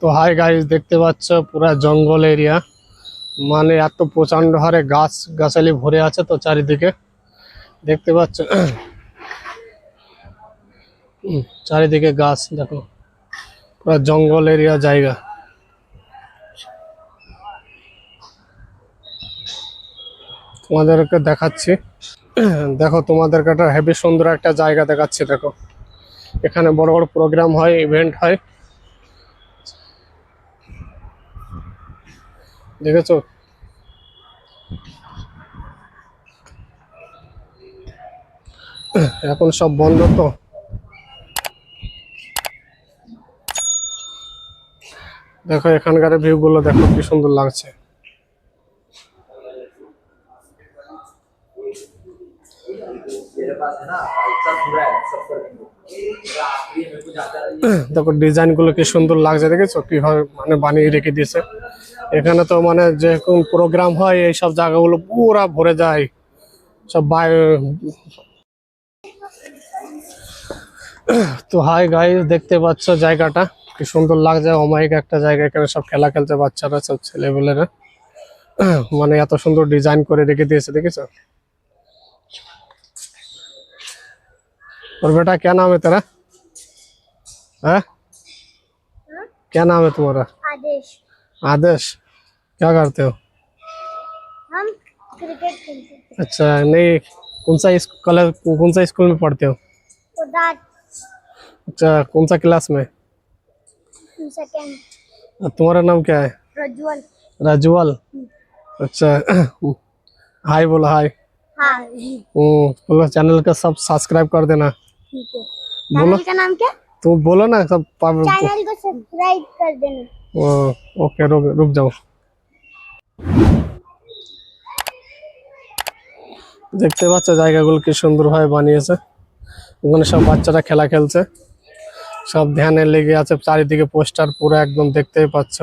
তো hi guys দেখতে পাচ্ছ পুরা জঙ্গল এরিয়া মানে এত প্রচণ্ড হারে গাছ, গাছালি ভরে আছে তো চারিদিকে। দেখতে পাচ্ছ চারিদিকে গাছ, দেখো। পুরা জঙ্গল এরিয়া জায়গা। তোমাদেরকে দেখাচ্ছি। দেখো, তোমাদেরকে একটা হেভি সুন্দর একটা জায়গা দেখাচ্ছি, দেখো। এখানে বড় বড় প্রোগ্রাম হয় ইভেন্ট হয়। দেখেছ? এখন সব বন্ধ তো। দেখো এখানকার ভিউগুলো দেখো কি সুন্দর লাগছে। দেখো ডিজাইনগুলো কি সুন্দর লাগছে, দেখেছ? কীভাবে মানে বানিয়ে রেখে দিয়েছে। এখানে তো মানে যে কোন প্রোগ্রাম হয় এই সব জায়গাগুলো পুরা ভরে যায় সব বাই তো হাই গাই দেখতে পাচ্ছ জায়গাটা কি সুন্দর লাগছে অমায়িক একটা জায়গা এখানে সব খেলা খেলছে বাচ্চারা সব ছেলেবেলেরা মানে এত সুন্দর ডিজাইন করে রেখে দিয়েছে দেখেছো और बेटा क्या नाम है तेरा है क्या नाम है तुम्हारा आदेश आदेश क्या करते हो? हम क्रिकेट खेलते थे। अच्छा नहीं कौन सा कॉलेज कौन सा स्कूल में पढ़ते हो? अच्छा कौन सा क्लास में? तुम्हारा नाम क्या है? प्रज्वल। राजूवाल। अच्छा हाय बोलो हाय। हाँ हम्म, बोलो चैनल का सब सब्सक्राइब कर देना। ठीक है। बोलो। का नाम क्या? तुम बोलो ना सब चैनल को सब्सक्राइब कर देना। ওকে রুক রুক যাও। দেখতে পাচ্ছ জায়গাগুলো কি সুন্দরভাবে বানিয়েছে। ওখানে সব বাচ্চারা খেলা খেলছে। সব ধ্যানে লেগে আছে, চারিদিকে পোস্টার পুরো একদম দেখতেই পাচ্ছ।